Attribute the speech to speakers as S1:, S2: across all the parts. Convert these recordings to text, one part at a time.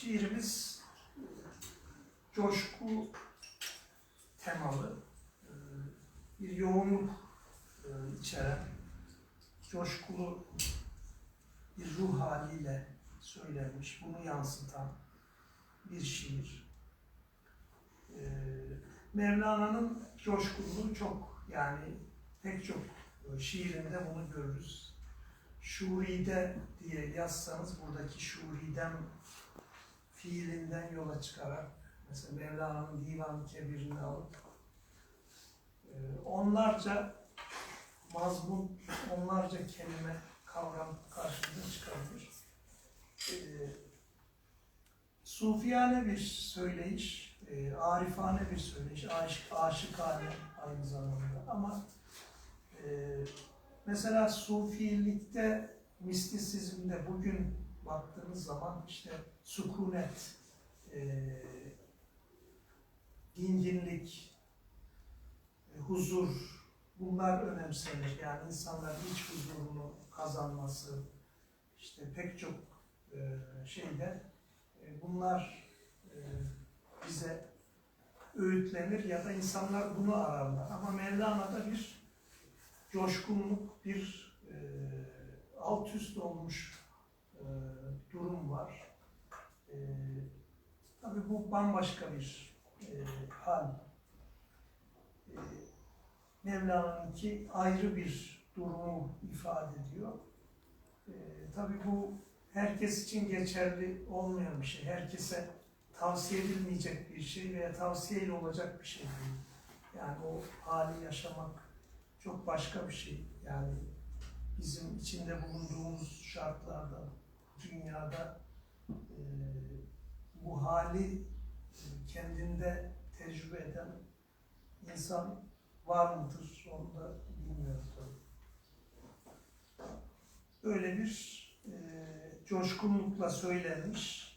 S1: şiirimiz coşku temalı, e, bir yoğunluk e, içeren, coşkulu bir ruh haliyle söylenmiş, bunu yansıtan bir şiir. E, Mevlana'nın coşkunluğu çok, yani pek çok şiirinde bunu görürüz. Şuride diye yazsanız buradaki şuridem fiilinden yola çıkarak mesela Mevlana'nın Divan-ı Kebir'ini alıp e, onlarca mazmun, onlarca kelime, kavram karşımıza çıkabilir. E, sufiyane bir söyleyiş, e, arifane bir söyleyiş, aşık, aşıkane aynı zamanda ama mesela sufilikte, mistisizmde bugün baktığınız zaman işte sükunet, e, dinginlik, e, huzur bunlar önemsenir. Yani insanların iç huzurunu kazanması, işte pek çok e, şeyde e, bunlar e, bize öğütlenir ya da insanlar bunu ararlar. Ama Mevlana'da bir coşkunluk, bir e, alt üst olmuş e, durum var. E, tabii bu bambaşka bir e, hal. E, Mevlana'nınki ayrı bir durumu ifade ediyor. E, tabii bu herkes için geçerli olmayan bir şey. Herkese tavsiye edilmeyecek bir şey veya tavsiyeyle olacak bir şey değil. Yani o hali yaşamak çok başka bir şey. Yani bizim içinde bulunduğumuz şartlarda, dünyada e, bu hali kendinde tecrübe eden insan var mıdır onu da bilmiyorum. Öyle bir e, coşkunlukla söylenmiş.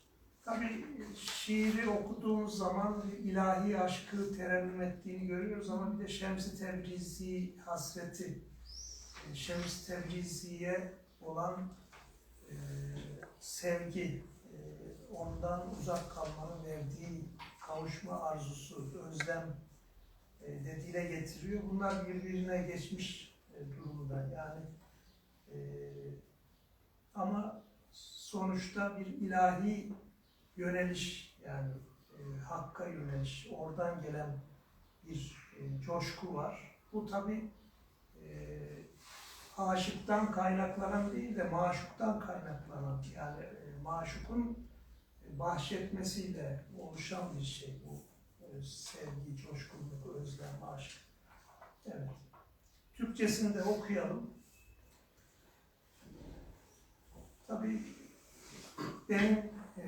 S1: Tabii şiiri okuduğumuz zaman ilahi aşkı terennüm ettiğini görüyoruz ama bir de Şems-i Tebrizi hasreti, e, Şems-i Tebrizi'ye olan e, sevgi, ondan uzak kalmanın verdiği kavuşma arzusu, özlem e, de dile getiriyor. Bunlar birbirine geçmiş e, durumda. Yani e, ama sonuçta bir ilahi yöneliş yani e, hakka yöneliş, oradan gelen bir e, coşku var. Bu tabi e, aşıktan kaynaklanan değil de maşuktan kaynaklanan yani maşukun bahşetmesiyle oluşan bir şey bu e, sevgi, coşkunluk, özlem, aşk. Evet. Türkçesini de okuyalım. Tabii benim e,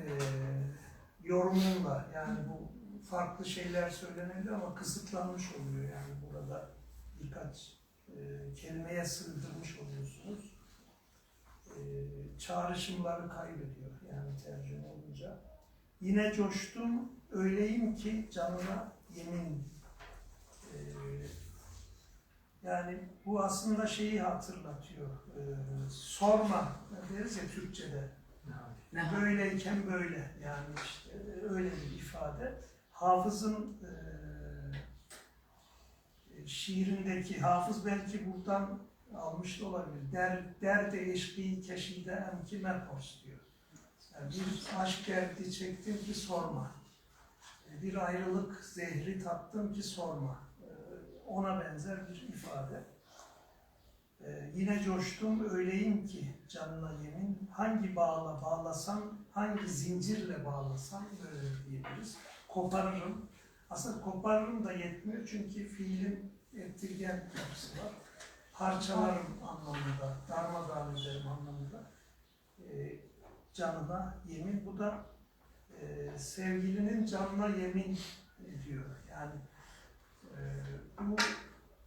S1: yorumumla yani bu farklı şeyler söylenebilir ama kısıtlanmış oluyor yani burada birkaç e, kelimeye sığdırmış oluyorsunuz. E, çağrışımları kaybediyor yani tercüme olunca. Yine coştum öyleyim ki canına yemin. E, yani bu aslında şeyi hatırlatıyor. E, sorma deriz ya Türkçe'de. Böyleyken böyle yani işte öyle bir ifade. Hafız'ın e, şiirindeki hafız belki buradan almış da olabilir. Der, derde eşki keşide emki merhos diyor. Bir aşk derdi çektim ki sorma. Bir ayrılık zehri tattım ki sorma. E, Ona benzer bir ifade. Ee, yine coştum öyleyim ki canına yemin hangi bağla bağlasam hangi zincirle bağlasam böyle diyebiliriz. Koparırım. Aslında koparırım da yetmiyor çünkü fiilin ettirgen yapısı var. Parçalarım anlamında, darmadağın ederim anlamında. Canına yemin. Bu da e, sevgilinin canına yemin ediyor. Yani e, bu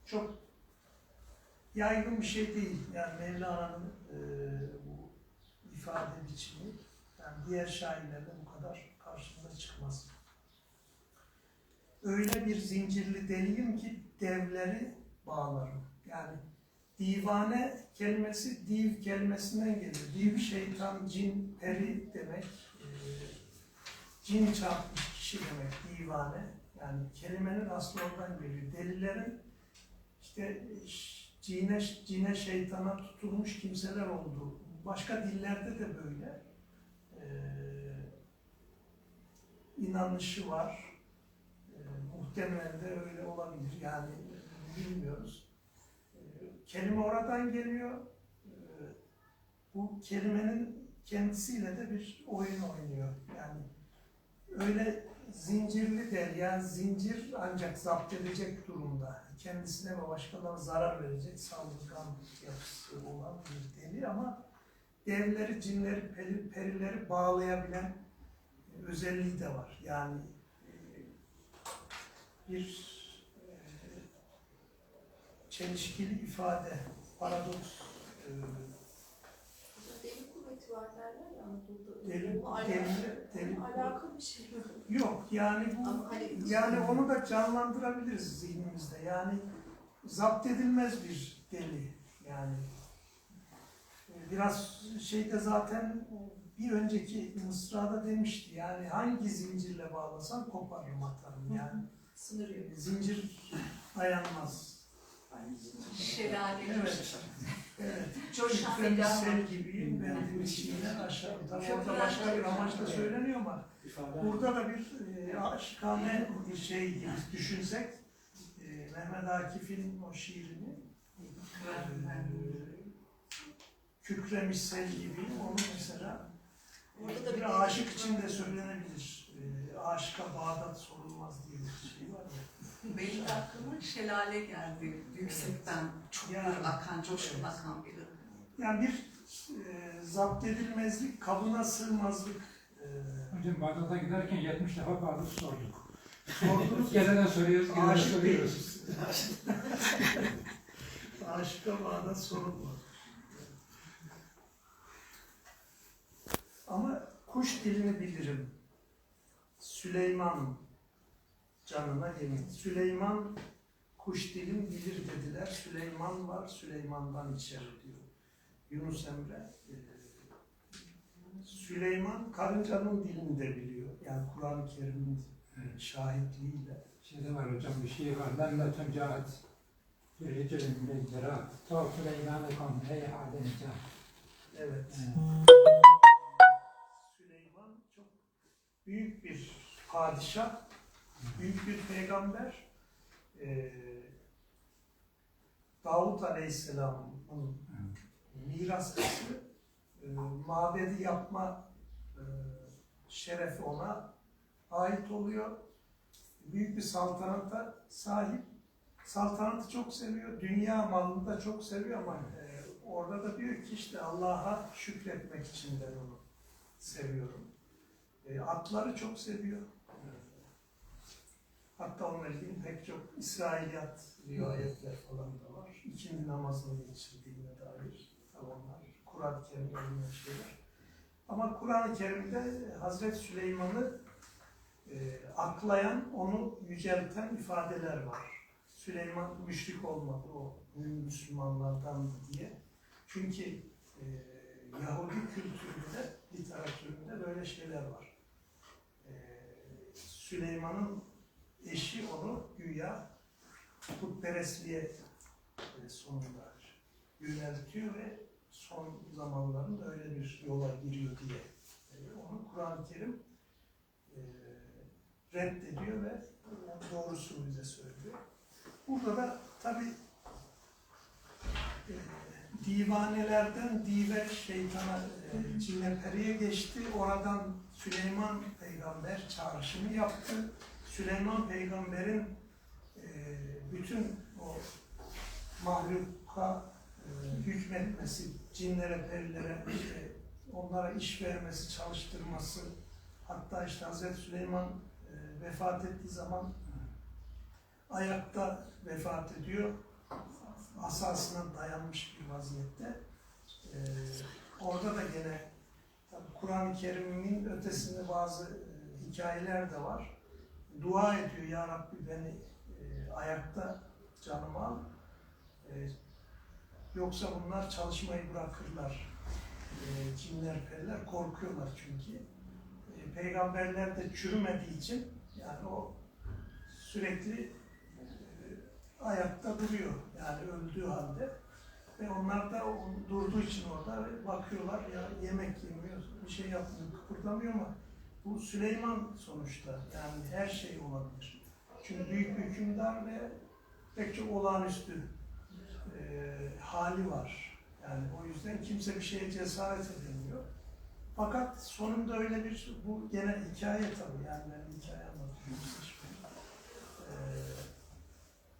S1: çok yaygın bir şey değil. Yani Mevlana'nın e, bu ifade biçimi yani diğer şairlerde bu kadar karşımıza çıkmaz. Öyle bir zincirli deliyim ki devleri bağlarım. Yani divane kelimesi div kelimesinden geliyor. Div şeytan, cin, peri demek. E, cin çarpmış kişi demek divane. Yani kelimenin aslı oradan geliyor. Delilerin işte cine, cine şeytana tutulmuş kimseler oldu. Başka dillerde de böyle. Ee, inanışı var. Ee, muhtemelen de öyle olabilir. Yani bilmiyoruz. Kelime oradan geliyor. Ee, bu kelimenin kendisiyle de bir oyun oynuyor. Yani öyle zincirli der, yani zincir ancak zapt edecek durumda. Kendisine ve başkalarına zarar verecek saldırgan yapısı olan bir deli ama devleri, cinleri, peri- perileri bağlayabilen özelliği de var. Yani e, bir çelişkili ifade, paradoks e,
S2: Deli kuvveti var derler ya Anadolu'da.
S1: Deli-
S2: Bununla
S1: deli-
S2: alakalı,
S1: deli-
S2: alakalı bir şey?
S1: Yok yani bu
S2: Ama hani-
S1: yani onu da canlandırabiliriz zihnimizde. Yani zapt edilmez bir deli yani. E, Biraz şeyde zaten bir önceki mısrada demişti yani hangi zincirle bağlasan koparırım atarım yani.
S2: Sınır yok.
S1: Zincir dayanmaz.
S3: Şelale.
S1: Evet. Evet.
S3: Coşan bir
S1: sel gibiyim ben bu içimden aşağı. Tabii orada başka bir amaçla söyleniyor ama Burada da bir e, aşikane bir şey düşünsek, e, Mehmet Akif'in o şiirini e, kükremiş sel gibi onu mesela
S2: Orada da bir-
S1: bir aşık için de söylenebilir. E, aşka Bağdat sorulmaz diye bir şey var.
S3: Benim aklıma şelale geldi. Yüksekten çok
S1: Yani,
S3: akan, coşkun
S1: evet.
S3: akan bir
S1: Yani bir e, zapt edilmezlik, kabına sığmazlık e,
S4: Hocam Bağdat'a giderken 70 defa Bağdat sorduk.
S1: sordunuz.
S4: Gelene soruyoruz, gelene
S1: Aşık
S4: soruyoruz.
S1: Aşıka Bağdat sorulmaz. Ama kuş dilini bilirim. Süleyman canına yemin. Süleyman kuş dilin bilir dediler. Süleyman var, Süleyman'dan içeri diyor. Yunus Emre. e, Süleyman karıncanın dilini de biliyor. Yani Kur'an-ı Kerim'in şahitliğiyle.
S4: Şeyde var hocam bir şiir var. Lemletun cahat. Bir ricelin bileydirat. Ta Süleyman'ekom ey adem cahat.
S1: Evet. Süleyman çok büyük bir padişah, büyük bir peygamber. Ee, Davut Aleyhisselam'ın mirasçısı, e, mabedi yapma e, şerefi ona ait oluyor. Büyük bir saltanata sahip. Saltanatı çok seviyor, dünya malını da çok seviyor ama e, orada da diyor ki işte Allah'a şükretmek için ben onu seviyorum. E, atları çok seviyor. Hatta onunla ilgili pek çok İsrailiyat rivayetler falan da var. İkindi namazını geçirdiğine dair. Tabii onlar Kur'an-ı Kerim'de bulunan şeyler. Ama Kur'an-ı Kerim'de Hazreti Süleyman'ı e, aklayan, onu yücelten ifadeler var. Süleyman müşrik olmadı o Müslümanlardan diye. Çünkü e, Yahudi kültüründe, literatüründe böyle şeyler var. E, Süleyman'ın eşi onu güya putperestliğe e, sonunda yöneltiyor ve son zamanlarında öyle bir yola giriyor diye e, onu Kur'an-ı Kerim e, reddediyor ve doğrusunu bize söylüyor. Burada da tabi divanelerden dive şeytana, e, periye geçti. Oradan Süleyman peygamber çağrışımı yaptı. Süleyman peygamberin e, bütün o mahluka e, hükmetmesi, cinlere, perilere, işte onlara iş vermesi, çalıştırması, hatta işte Hazreti Süleyman e, vefat ettiği zaman ayakta vefat ediyor. Asasına dayanmış bir vaziyette. Orada da gene Kur'an-ı Kerim'in ötesinde bazı hikayeler de var. Dua ediyor ya Rabbi beni e, ayakta canımı al. E, yoksa bunlar çalışmayı bırakırlar. E, cinler, periler korkuyorlar çünkü. E, peygamberler de çürümediği için yani o sürekli e, ayakta duruyor yani öldüğü halde ve onlar da durduğu için orada bakıyorlar ya yemek yemiyor bir şey yapmıyor kıpırdamıyor ama bu Süleyman sonuçta yani her şey olabilir. Çünkü büyük bir hükümdar ve pek çok olağanüstü e, hali var. Yani o yüzden kimse bir şeye cesaret edemiyor. Fakat sonunda öyle bir, bu gene hikaye tabii yani ben hikaye anlatıyorum. Ee,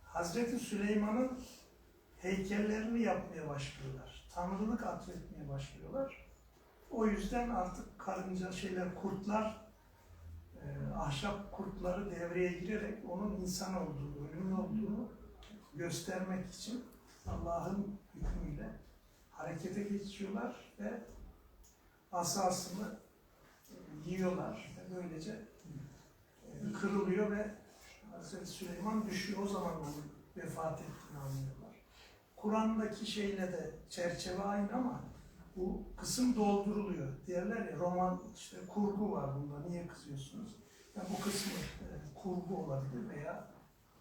S1: Hazreti Süleyman'ın heykellerini yapmaya başlıyorlar. Tanrılık atfetmeye başlıyorlar. O yüzden artık karınca şeyler, kurtlar, e, ahşap kurtları devreye girerek onun insan olduğunu, ölümlü olduğunu göstermek için Allah'ın hükmüyle harekete geçiyorlar ve asasını yiyorlar ve böylece e, kırılıyor ve Hazreti Süleyman düşüyor. O zaman onun vefat ettiğini anlıyorlar. Kur'an'daki şeyle de çerçeve aynı ama bu kısım dolduruluyor. Derler ya roman işte kurgu var bunda niye kızıyorsunuz? Yani bu kısmı e, kurgu olabilir veya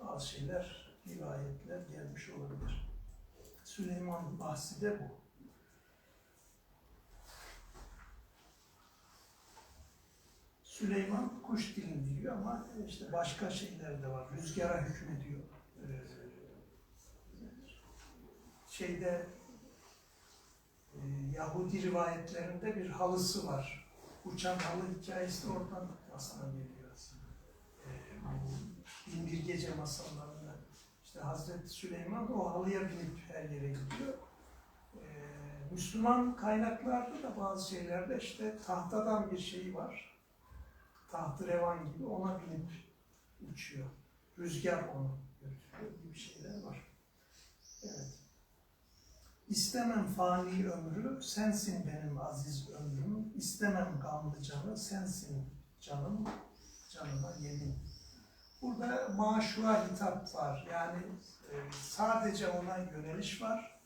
S1: bazı şeyler, rivayetler gelmiş olabilir. Süleyman bahsi de bu. Süleyman kuş dilini biliyor ama işte başka şeyler de var. Rüzgara hükmediyor. Ee, şeyde e, Yahudi rivayetlerinde bir halısı var. Uçan halı hikayesi de oradan aslında geliyor. Ee, bu Bin Bir Gece masallarında işte Hazreti Süleyman o halıya binip her yere gidiyor. Ee, Müslüman kaynaklarda da bazı şeylerde işte tahtadan bir şey var. Tahtı revan gibi ona binip uçuyor. Rüzgar onu götürüyor gibi şeyler var. Evet. İstemem fani ömrü, sensin benim aziz ömrüm. İstemem gamlı canı, sensin canım, canıma yemin. Burada maşura hitap var. Yani e, sadece ona yöneliş var.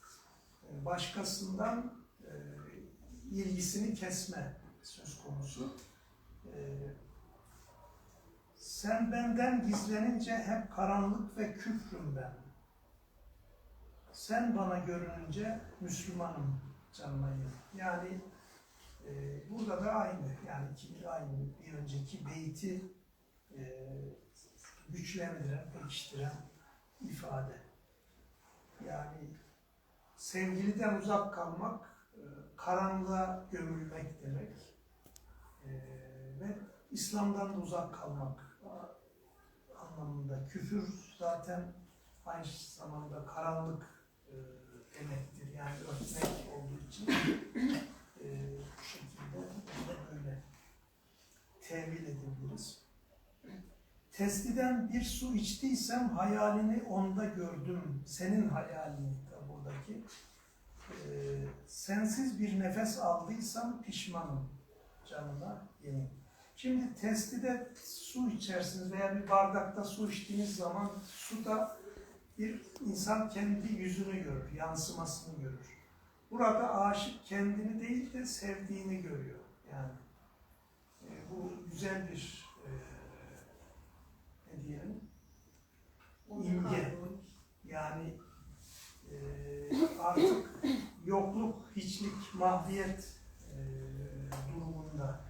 S1: E, başkasından e, ilgisini kesme söz konusu. Sen benden gizlenince hep karanlık ve küfrüm ben. Sen bana görününce Müslümanım yemin. Yani e, burada da aynı. Yani iki, aynı bir önceki beyti e, güçlendiren, pekiştiren ifade. Yani sevgiliden uzak kalmak, e, karanlığa gömülmek demek E, ve İslam'dan da uzak kalmak anlamında. Küfür zaten aynı zamanda karanlık e, demektir. Yani örtmek olduğu için e, bu şekilde da böyle tevil edebiliriz. Testiden bir su içtiysem hayalini onda gördüm. Senin hayalini da buradaki. Ee, sensiz bir nefes aldıysam pişmanım canına yemin. Şimdi testide su içersiniz veya bir bardakta su içtiğiniz zaman suda bir insan kendi yüzünü görür, yansımasını görür. Burada aşık kendini değil de sevdiğini görüyor. Yani e, bu güzel bir e, ne diyelim imge. Yani e, artık yokluk, hiçlik, mahviyet e, durumunda.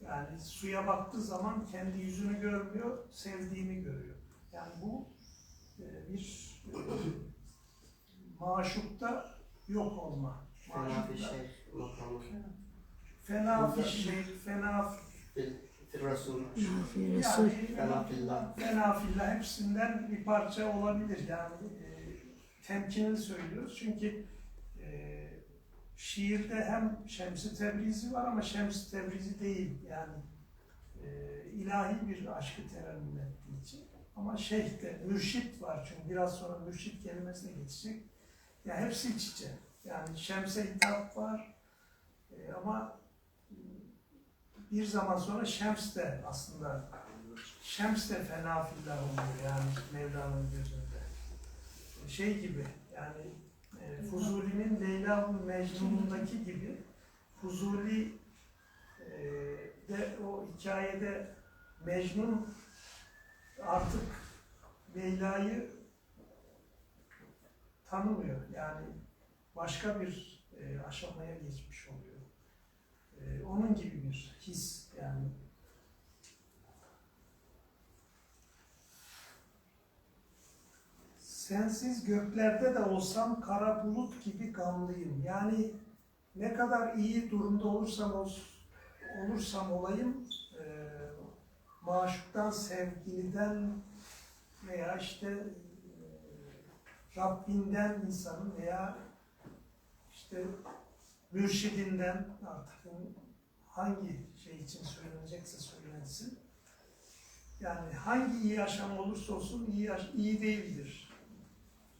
S1: Yani suya baktığı zaman kendi yüzünü görmüyor, sevdiğini görüyor. Yani bu e, bir maşukta yok olma.
S5: Fena şey makamı.
S1: Fena bir şey, fena
S5: Resul.
S1: yani
S5: Fena fillah.
S1: fena fillah hepsinden bir parça olabilir. Yani e, temkinli söylüyoruz çünkü e, şiirde hem Şems-i Tebrizi var ama Şems-i Tebrizi değil. Yani e, ilahi bir aşkı terennüm ettiği için. Ama şeyh de, mürşit var çünkü biraz sonra mürşit kelimesine geçecek. Ya hepsi iç içe. Yani Şems'e hitap var E, ama bir zaman sonra Şems de aslında Şems de fena fillah oluyor yani Mevla'nın gözünde. Şey gibi yani e, Fuzuli'nin Leyla ve Mecnun'undaki gibi Fuzuli e, de o hikayede Mecnun artık Leyla'yı tanımıyor. Yani başka bir e, aşamaya geçmiş oluyor. E, onun gibi bir his yani. Sensiz göklerde de olsam kara bulut gibi gamlıyım. Yani ne kadar iyi durumda olursam ol- olursam olayım, e, maşuktan, sevgiliden veya işte e, Rabbinden insanın veya işte mürşidinden artık hangi şey için söylenecekse söylensin. Yani hangi iyi yaşam olursa olsun iyi, iyi değildir.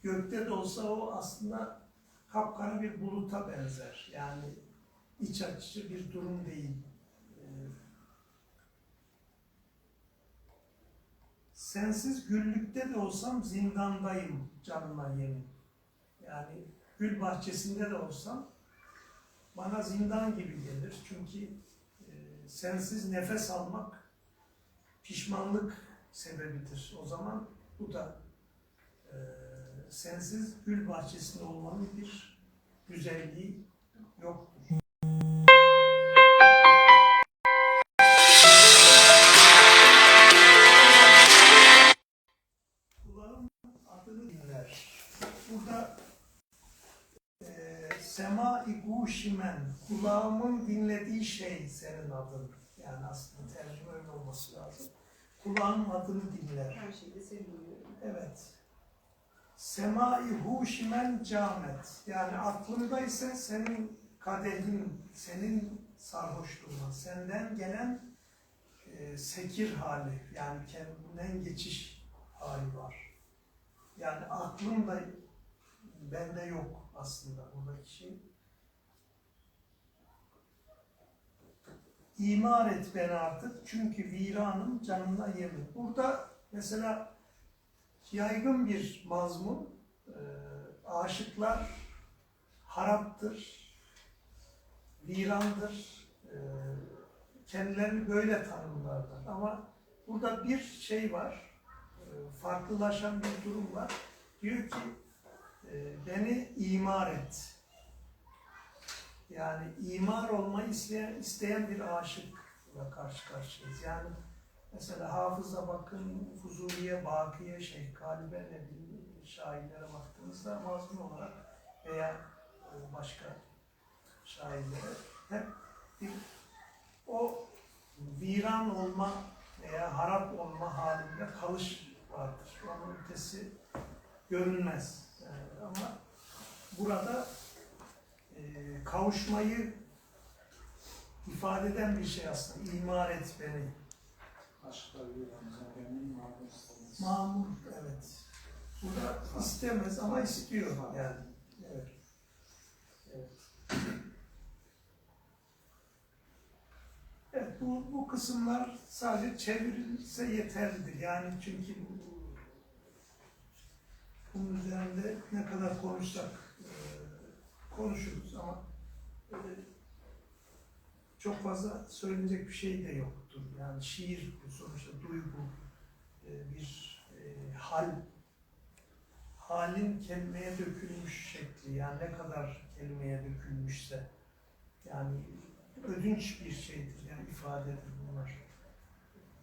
S1: Gökte de olsa o aslında kapkara bir buluta benzer. Yani iç açıcı bir durum değil. Ee, Sensiz güllükte de olsam zindandayım canıma yemin. Yani gül bahçesinde de olsam bana zindan gibi gelir. Çünkü e, sensiz nefes almak pişmanlık sebebidir. O zaman bu da e, sensiz gül bahçesinde olmanın bir güzelliği yoktur. Sema-i guşimen, kulağımın dinlediği şey senin adın. Yani aslında tercüme öyle olması lazım. Kulağım adını dinler.
S3: Her şeyde seni duyuyorum.
S1: Evet. Sema-i huşimen camet. Yani aklımda ise senin kadehin, senin sarhoşluğun, senden gelen e, sekir hali. Yani kendinden geçiş hali var. Yani aklım da bende yok aslında buradaki şey. İmar et beni artık çünkü viranım canına yemin. Burada mesela yaygın bir mazmun. Ee, aşıklar haraptır, virandır. Ee, kendilerini böyle tanımlarlar. Ama burada bir şey var, e, farklılaşan bir durum var. Diyor ki, e, beni imar et. Yani imar olmayı isteyen, isteyen bir aşıkla karşı karşıyayız. Yani Mesela Hafız'a bakın, Fuzuli'ye, Baki'ye, Şeyh Galibe ne bileyim şairlere baktığınızda mazlum olarak veya e, başka şairlere hep bir o viran olma veya harap olma halinde kalış vardır. Onun ötesi görünmez. E, ama burada e, kavuşmayı ifade eden bir şey aslında. İmar et beni.
S4: Aşkla mamur
S1: evet. Burada istemez ama istiyor yani. Evet. Evet. Evet, bu, bu kısımlar sadece çevrilse yeterlidir. Yani çünkü bu, bunun üzerinde ne kadar konuşsak konuşuruz ama çok fazla söylenecek bir şey de yoktur. Yani şiir bu sonuçta duygu, e, bir e, hal, halin kelimeye dökülmüş şekli, yani ne kadar kelimeye dökülmüşse, yani ödünç bir şeydir, yani ifadedir bunlar.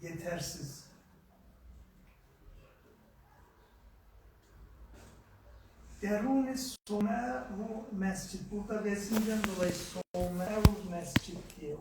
S1: Yetersiz. Deruni Somer-u Mescid. Burada resimden dolayı Somer-u Mescid diye